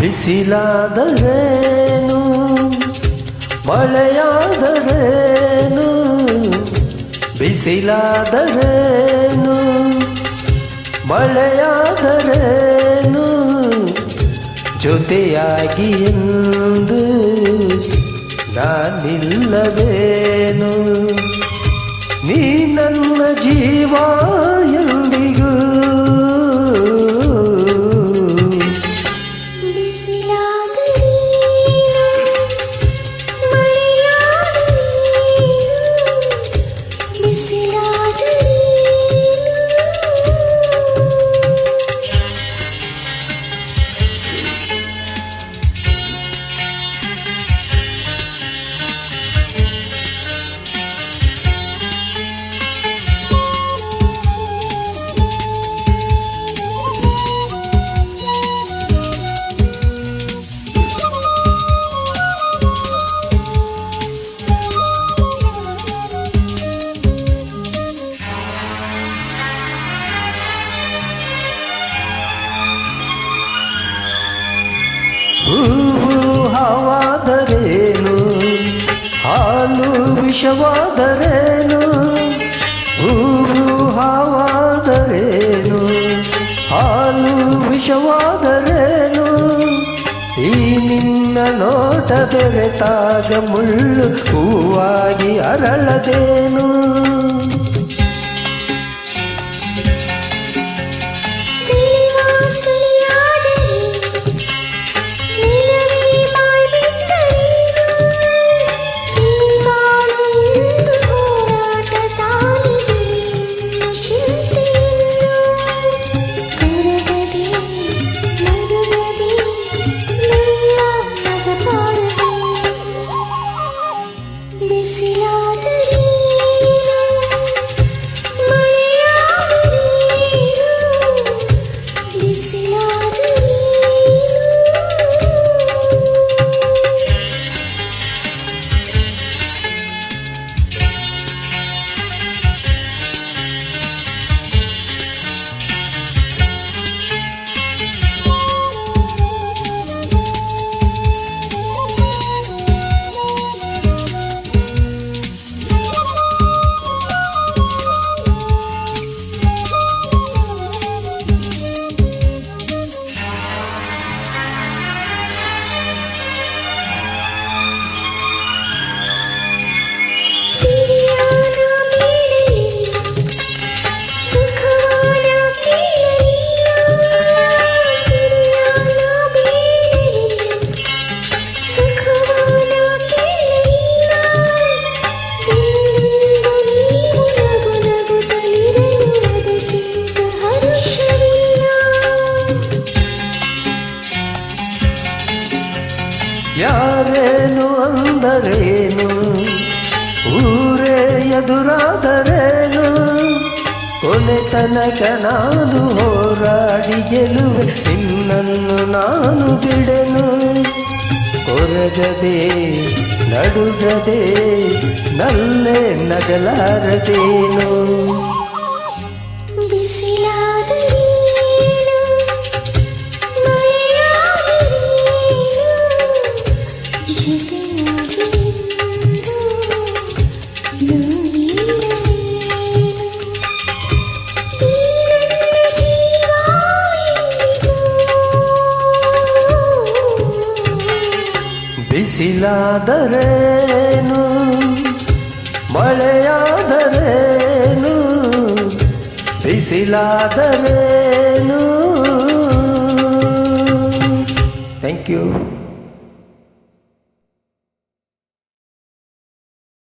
ಬಿಸಿಲಾದರೇನು? ಮಳೆಯಾದರೇನು? ಬಿಸಿಲಾದರೇನು? ಮಳೆಯಾದರೇನು? ಜೊತೆಯಾಗಿ ಎಂದು ನಾನಿಲ್ಲವೇನು? ನೀ ನನ್ನ ಜೀವ ಹೂವು ಹಾವಾದರೇನು? ಹಾಲು ವಿಷವಾದರೇನು? ಹೂವು ಹಾವಾದರೇನು? ಹಾಲು ವಿಷವಾದರೇನು? ಈ ನಿನ್ನ ನೋಟ ಬೆರೆತಾಗ ಮುಳ್ಳು ಹೂವಾಗಿ ಅರಳದೇನು? ಯಾರೇನು ಎದುರಾದರೇನು ಕೊನೆ ತನಕ ನಾನು ಹೋರಾಡಿ ಗೆಲುವೆ ನಿನ್ನನ್ನು ನಾನು ಬಿಡೆನು ಕೊರಗದೆ ನಡುಗದೆ ನಲ್ಲೇ ನಗಲಾರದೇನು ಬಿಸಿಲಾದರೇನು? ಮಳೆಯಾದರೇನು? ಬಿಸಿಲಾದರೇನು? Thank you